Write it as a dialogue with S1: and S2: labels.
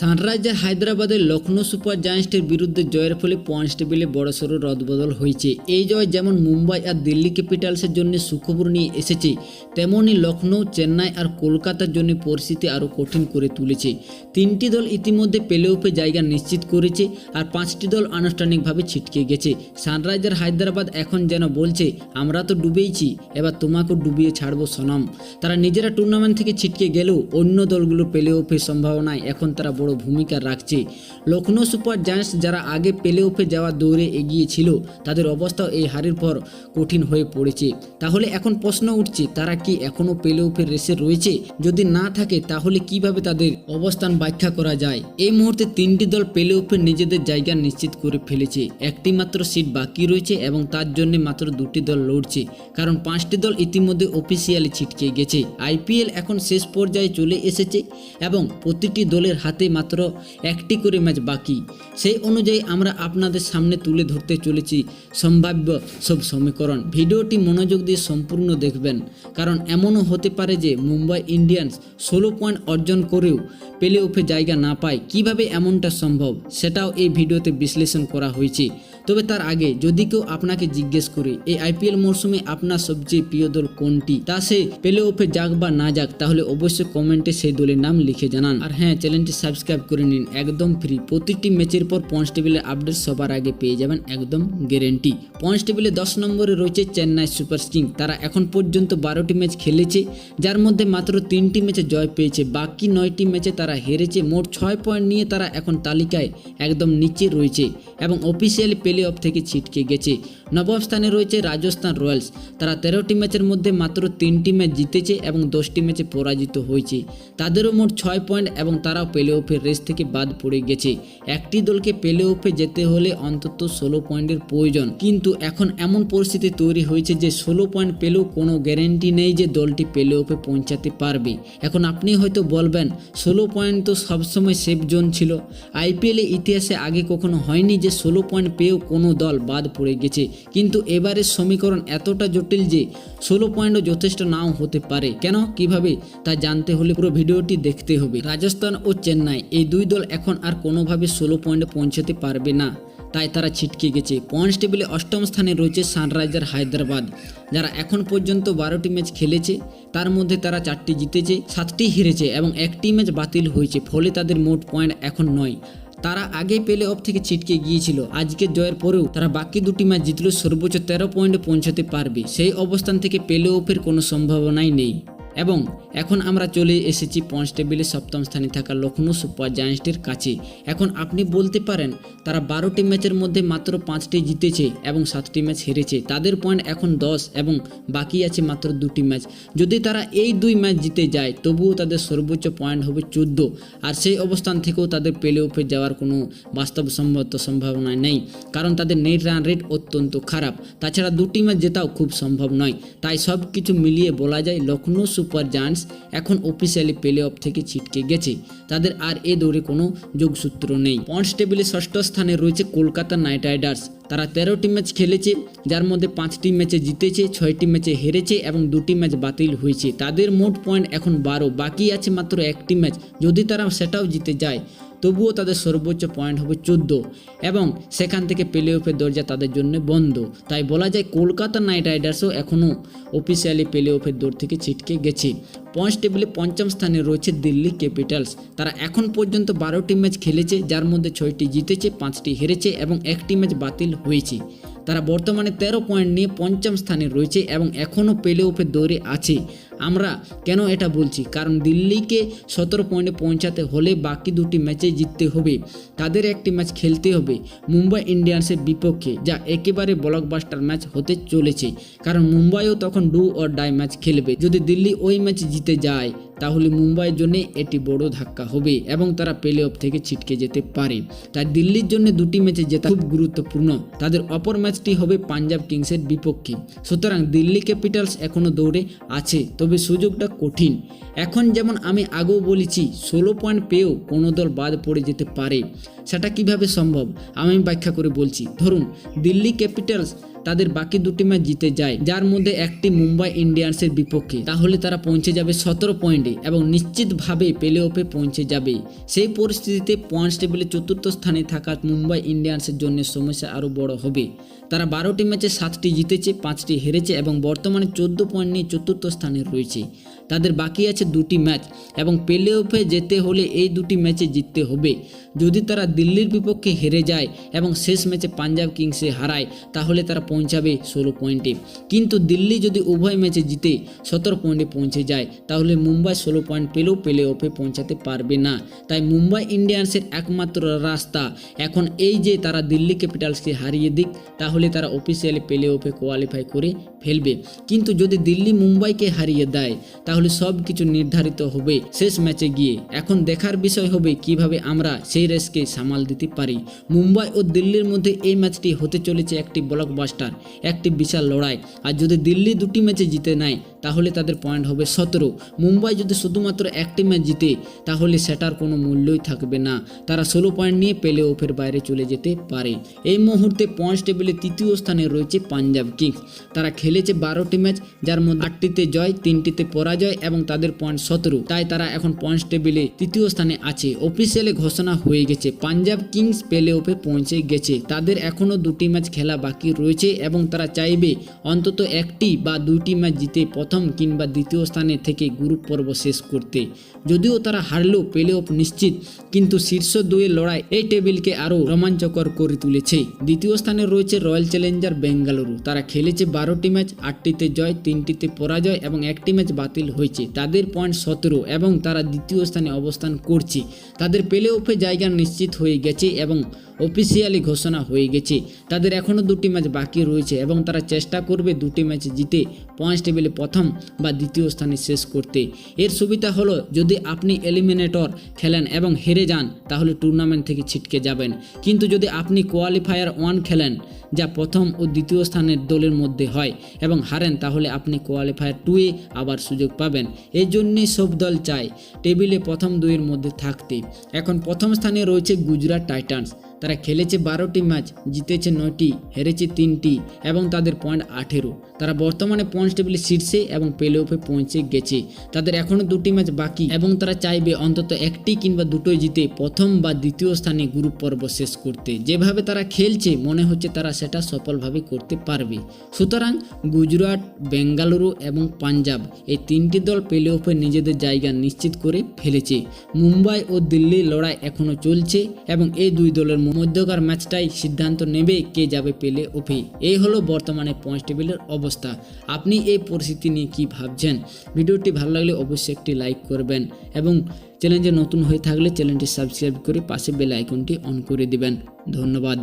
S1: Sunriser হায়দ্রাবাদের Lucknow super জায়ান্টসের বিরুদ্ধে জয়ের ফলে পয়েন্টস টেবিলে বড়সড় রদবদল হয়েছে। এই জয় যেমন মুম্বাই আর দিল্লি ক্যাপিটালসের জন্য সুখবর নিয়ে এসেছে তেমনই লখনৌ, চেন্নাই আর কলকাতার জন্য পরিস্থিতি আরও কঠিন করে তুলেছে। তিনটি দল ইতিমধ্যে প্লে অফে জায়গা নিশ্চিত করেছে আর পাঁচটি দল আনুষ্ঠানিকভাবে ছিটকে গেছে। সানরাইজার হায়দ্রাবাদ এখন যেন বলছে, আমরা তো ডুবেইছি, এবার তোমাকেও ডুবিয়ে ছাড়বো সনম। তারা নিজেরা টুর্নামেন্ট থেকে ছিটকে গেলেও অন্য দলগুলো প্লে অফের সম্ভাবনায় এখন তারা ভূমিকা রাখছে। লখনৌ সুপার জায়ান্টস যারা আগে প্লে অফে যাওয়া দৌড়ে এগিয়েছিল তাদের অবস্থাও এই হারের পর কঠিন হয়ে পড়েছে। তাহলে এখন প্রশ্ন উঠছে, তারা কি এখনও প্লে অফের রেসে রয়েছে? যদি না থাকে, তাহলে কীভাবে তাদের অবস্থান ব্যাখ্যা করা যায়? এই মুহূর্তে তিনটি দল প্লে অফের নিজেদের জায়গা নিশ্চিত করে ফেলেছে। একটি মাত্র সিট বাকি রয়েছে এবং তার জন্য মাত্র দুটি দল লড়ছে, কারণ পাঁচটি দল ইতিমধ্যে অফিসিয়ালি ছিটকে গেছে। আইপিএল এখন শেষ পর্যায়ে চলে এসেছে এবং প্রতিটি দলের হাতে মাত্র একটি করে ম্যাচ বাকি। সেই অনুযায়ী আমরা আপনাদের সামনে তুলে ধরতে চলেছি সম্ভাব্য সব সমীকরণ। ভিডিওটি মনোযোগ দিয়ে সম্পূর্ণ দেখবেন, কারণ এমনও হতে পারে যে মুম্বাই ইন্ডিয়ান্স ষোলো পয়েন্ট অর্জন করেও প্লে অফে জায়গা না পায়। কীভাবে এমনটা সম্ভব, সেটাও এই ভিডিওতে বিশ্লেষণ করা হয়েছে। তবে তার আগে যদি কেউ আপনাকে জিজ্ঞেস করে, এই আইপিএল মরশুমে আপনার সবচেয়ে প্রিয় দল কোনটি? তা সে পেলে অফে যাক বা না যাক, তাহলে অবশ্যই কমেন্টে সেই দলের নাম লিখে জানান। আর হ্যাঁ চ্যানেলটি সাবস্ক্রাইব করে নিন, একদম ফ্রি। প্রতিটি ম্যাচের পর পয়েন্টস টেবিলের আপডেট সবার আগে পেয়ে যাবেন, একদম গ্যারেন্টি। পয়েন্টস টেবিলে দশ নম্বরে রয়েছে চেন্নাই সুপার কিং। তারা এখন পর্যন্ত বারোটি ম্যাচ খেলেছে, যার মধ্যে মাত্র তিনটি ম্যাচে জয় পেয়েছে। বাকি নয়টি ম্যাচে তারা হেরেছে। মোট ছয় পয়েন্ট নিয়ে তারা এখন তালিকায় একদম নিচে রয়েছে এবং অফিসিয়ালি প্লে অফ থেকে ছিটকে গেছে। নবম স্থানে রয়েছে রাজস্থান রয়্যালস। তারা তেরোটি ম্যাচের মধ্যে মাত্র তিনটি ম্যাচ জিতেছে এবং দশটি ম্যাচে পরাজিত হয়েছে। তাদেরও মোট ছয় পয়েন্ট এবং তারাও প্লে অফের রেস থেকে বাদ পড়ে গেছে। একটি দলকে প্লে অফে যেতে হলে অন্তত ষোলো পয়েন্টের প্রয়োজন। কিন্তু এখন এমন পরিস্থিতি তৈরি হয়েছে যে ষোলো পয়েন্ট পেলেও কোনো গ্যারেন্টি নেই যে দলটি প্লে অফে পৌঁছাতে পারবে। এখন আপনি হয়তো বলবেন, ষোলো পয়েন্ট তো সবসময় সেফ জোন ছিল। আইপিএলে ইতিহাসে আগে কখনো হয়নি যে ষোলো পয়েন্ট পেয়েও কোনো দল বাদ পড়ে গেছে। কিন্তু এবারের সমীকরণ এতটা জটিল যে ষোলো পয়েন্টও যথেষ্ট নাও হতে পারে। কেন? কীভাবে? তা জানতে হলে পুরো ভিডিওটি দেখতে হবে। রাজস্থান ও চেন্নাই, এই দুই দল এখন আর কোনোভাবে ষোলো পয়েন্টে পৌঁছাতে পারবে না। তাই তারা ছিটকে গেছে। পয়েন্টস টেবিলে অষ্টম স্থানে রয়েছে সানরাইজার হায়দ্রাবাদ, যারা এখন পর্যন্ত বারোটি ম্যাচ খেলেছে। তার মধ্যে তারা চারটি জিতেছে, সাতটি হেরেছে এবং একটি ম্যাচ বাতিল হয়েছে। ফলে তাদের মোট পয়েন্ট এখন নয়। তারা আগে পেলে অফ থেকে ছিটকে গিয়েছিল। আজকে জয়ের পরেও তারা বাকি দুটি ম্যাচ জিতলেও সর্বোচ্চ তেরো পয়েন্টে পৌঁছাতে পারবে। সেই অবস্থান থেকে পেলে অফের কোনো সম্ভাবনাই নেই। এবং এখন আমরা চলে এসেছি পয়েন্টস টেবিলে সপ্তম স্থানে থাকা লখনৌ সুপার জায়ান্টসের কাছে। এখন আপনি বলতে পারেন, তারা বারোটি ম্যাচের মধ্যে মাত্র পাঁচটি জিতেছে এবং সাতটি ম্যাচ হেরেছে। তাদের পয়েন্ট এখন দশ এবং বাকি আছে মাত্র দুটি ম্যাচ। যদি তারা এই দুই ম্যাচ জিতে যায়, তবুও তাদের সর্বোচ্চ পয়েন্ট হবে চোদ্দ। আর সেই অবস্থান থেকেও তাদের প্লে অফে যাওয়ার কোনো বাস্তবসম্মত সম্ভাবনা নেই, কারণ তাদের নেট রান রেট অত্যন্ত খারাপ। তাছাড়া দুটি ম্যাচ জেতাও খুব সম্ভব নয়। তাই সব কিছু মিলিয়ে বলা যায় লখনৌ সুপার জায়ান্টস এখন অফিসিয়ালি প্লে অফ থেকে ছিটকে গেছে। তাদের আর এ দৌড়ে কোনো যোগসূত্র নেই। পয়েন্টস টেবিলে ষষ্ঠ স্থানে রয়েছে কলকাতা নাইট রাইডার্স। তারা তেরোটি ম্যাচ খেলেছে, যার মধ্যে পাঁচটি ম্যাচে জিতেছে, ছয়টি ম্যাচে হেরেছে এবং দুটি ম্যাচ বাতিল হয়েছে। তাদের মোট পয়েন্ট এখন বারো, বাকি আছে মাত্র একটি ম্যাচ। যদি তারা সেটাও জিতে যায় তবুও তাদের সর্বোচ্চ পয়েন্ট হবে চোদ্দ এবং সেখান থেকে প্লে অফের দরজা তাদের জন্য বন্ধ। তাই বলা যায় কলকাতা নাইট রাইডার্সও এখনও অফিসিয়ালি প্লে অফের দৌড় থেকে ছিটকে গেছে। পয়েন্টস টেবিলে পঞ্চম স্থানে রয়েছে দিল্লি ক্যাপিটালস। তারা এখন পর্যন্ত বারোটি ম্যাচ খেলেছে, যার মধ্যে ছয়টি জিতেছে, পাঁচটি হেরেছে এবং একটি ম্যাচ বাতিল হয়েছে। তারা বর্তমানে তেরো পয়েন্ট নিয়ে পঞ্চম স্থানে রয়েছে এবং এখনও প্লে অফের দৌড়ে আছে। আমরা কেন এটা বলছি? কারণ দিল্লিকে সতেরো পয়েন্টে পৌঁছাতে হলে বাকি দুটি ম্যাচে জিততে হবে। তাদের একটি ম্যাচ খেলতে হবে মুম্বাই ইন্ডিয়ান্সের বিপক্ষে, যা একেবারে ব্লকবাস্টার ম্যাচ হতে চলেছে। কারণ মুম্বাইও তখন ডু অর ডাই ম্যাচ খেলবে। যদি দিল্লি ওই ম্যাচ জিতে যায়, তাহলে মুম্বাইয়ের জন্য এটি বড় ধাক্কা হবে এবং তারা প্লে অফ থেকে ছিটকে যেতে পারে। তাই দিল্লির জন্য দুটি ম্যাচে জেতা খুব গুরুত্বপূর্ণ। তাদের অপর ম্যাচটি হবে পাঞ্জাব কিংসের বিপক্ষে। সুতরাং দিল্লি ক্যাপিটালস এখনও দৌড়ে আছে। তবে সুযোগটা কঠিন। এখন যেমন আমি আগেও বলেছি, ষোলো পয়েন্ট পেয়েও কোনো দল বাদ পড়ে যেতে পারে। সেটা কীভাবে সম্ভব? আমি ব্যাখ্যা করে বলছি। ধরুন, দিল্লি ক্যাপিটালস তাদের বাকি দুটি ম্যাচ জিতে যায়, যার মধ্যে একটি মুম্বাই ইন্ডিয়ান্সের বিপক্ষে। তাহলে তারা পৌঁছে যাবে সতেরো পয়েন্টে এবং নিশ্চিতভাবে প্লে অফে পৌঁছে যাবে। সেই পরিস্থিতিতে পয়েন্টস টেবিলে চতুর্থ স্থানে থাকা মুম্বাই ইন্ডিয়ান্সের জন্য সমস্যা আরও বড় হবে। তারা বারোটি ম্যাচে সাতটি জিতেছে, পাঁচটি হেরেছে এবং বর্তমানে চোদ্দ পয়েন্ট নিয়ে চতুর্থ স্থানে রয়েছে। তাদের বাকি আছে দুটি ম্যাচ এবং প্লে অফে যেতে হলে এই দুটি ম্যাচে জিততে হবে। যদি তারা দিল্লির বিপক্ষে হেরে যায় এবং শেষ ম্যাচে পাঞ্জাব কিংসে হারায়, তাহলে তারা পৌঁছাবে ষোলো পয়েন্টে। কিন্তু দিল্লি যদি উভয় ম্যাচে জিতে সতেরো পয়েন্টে পৌঁছে যায়, তাহলে মুম্বাই ষোলো পয়েন্ট পেলেও প্লে অফে পৌঁছাতে পারবে না। তাই মুম্বাই ইন্ডিয়ান্সের একমাত্র রাস্তা এখন এই যে তারা দিল্লি ক্যাপিটালসকে হারিয়ে দিক, তাহলে তারা অফিসিয়ালি প্লে অফে কোয়ালিফাই করে ফেলবে। কিন্তু যদি দিল্লি মুম্বাইকে হারিয়ে দেয়, তাহলে সব কিছু নির্ধারিত হবে শেষ ম্যাচে গিয়ে। এখন দেখার বিষয় হবে কীভাবে আমরা সেই রেসকে সামাল দিতে পারি। মুম্বাই ও দিল্লির মধ্যে এই ম্যাচটি হতে চলেছে একটি ব্লকবাস্টার একটি বিশাল লড়াই। আর যদি দিল্লি দুটি ম্যাচে জিতে নেয়, তাহলে তাদের পয়েন্ট হবে সতেরো। মুম্বাই যদি শুধুমাত্র একটি ম্যাচ জিতে, তাহলে সেটার কোনো মূল্যই থাকবে না। তারা ষোলো পয়েন্ট নিয়ে পেলে অফের বাইরে চলে যেতে পারে। এই মুহূর্তে পয়েন্টস টেবিলে তৃতীয় স্থানে রয়েছে পাঞ্জাব কিংস তারা খেলেছে বারোটি ম্যাচ, যার মধ্যে আটটিতে জয়, তিনটিতে পরাজয় এবং তাদের পয়েন্ট সতেরো। তাই তারা এখন পয়েন্টস টেবিলে তৃতীয় স্থানে আছে। অফিসিয়ালি ঘোষণা হয়ে গেছে পাঞ্জাব কিংস প্লে অফে পৌঁছে গেছে। তাদের এখনও দুটি ম্যাচ খেলা বাকি রয়েছে এবং তারা চাইবে অন্তত একটি বা দুইটি ম্যাচ জিতে প্রথম কিংবা দ্বিতীয় স্থানে থেকে গ্রুপ পর্ব শেষ করতে। যদিও তারা হারলেও প্লে অফ নিশ্চিত, কিন্তু শীর্ষ দুয়ের লড়াই এই টেবিলকে আরও রোমাঞ্চকর করে তুলেছে। দ্বিতীয় স্থানে রয়েছে রয়্যাল চ্যালেঞ্জার বেঙ্গালুরু তারা খেলেছে বারোটি ম্যাচ আটটিতে জয়, তিনটিতে পরাজয় এবং একটি ম্যাচ বাতিল হয়েছে। তাদের পয়েন্ট সতেরো এবং তারা দ্বিতীয় স্থানে অবস্থান করছে। তাদের প্লে অফে জায়গা নিশ্চিত হয়ে গেছে এবং অফিসিয়ালি ঘোষণা হয়ে গেছে। তাদের এখনও দুটি ম্যাচ বাকি রয়েছে এবং তারা চেষ্টা করবে দুটি ম্যাচ জিতে পয়েন্টস টেবিলে প্রথম বা দ্বিতীয় স্থানে শেষ করতে। এর সুবিধা হলো যদি আপনি এলিমিনেটর খেলেন এবং হেরে যান, তাহলে টুর্নামেন্ট থেকে ছিটকে যাবেন। কিন্তু যদি আপনি কোয়ালিফায়ার ওয়ান খেলেন, যা প্রথম ও দ্বিতীয় স্থানের দলের মধ্যে হয় এবং হারেন, তাহলে আপনি কোয়ালিফায়ার টুয়ে আবার সুযোগ পাবেন। এই জন্যই সব দল চায় টেবিলে প্রথম দুইয়ের মধ্যে থাকতে। এখন প্রথম স্থানে রয়েছে গুজরাট টাইটান্স। তারা খেলেছে বারোটি ম্যাচ, জিতেছে নয়টি, হেরেছে তিনটি এবং তাদের পয়েন্ট আঠেরো। তারা বর্তমানে পয়েন্টস টেবিলে শীর্ষে এবং প্লে অফে পৌঁছে গেছে। তাদের এখনও দুটি ম্যাচ বাকি এবং তারা চাইবে অন্তত একটি কিংবা দুটোই জিতে প্রথম বা দ্বিতীয় স্থানে গ্রুপ পর্ব শেষ করতে। যেভাবে তারা খেলছে, মনে হচ্ছে তারা সেটা সফলভাবে করতে পারবে। সুতরাং গুজরাট, বেঙ্গালুরু এবং পাঞ্জাব এই তিনটি দল প্লে অফে নিজেদের জায়গা নিশ্চিত করে ফেলেছে। মুম্বাই ও দিল্লির লড়াই এখনও চলছে এবং এই দুই দলের মধ্যকার ম্যাচটাই সিদ্ধান্ত নেবে কে যাবে পেলে ওফে এই হলো বর্তমানে পয়েন্ট টেবিলের অবস্থা। আপনি এই পরিস্থিতি নিয়ে কি ভাবছেন? ভিডিওটি ভালো লাগলে অবশ্যই একটি লাইক করবেন এবং চ্যানেলে নতুন হয়ে থাকলে চ্যানেলটি সাবস্ক্রাইব করে পাশে বেল আইকনটি অন করে দিবেন। ধন্যবাদ।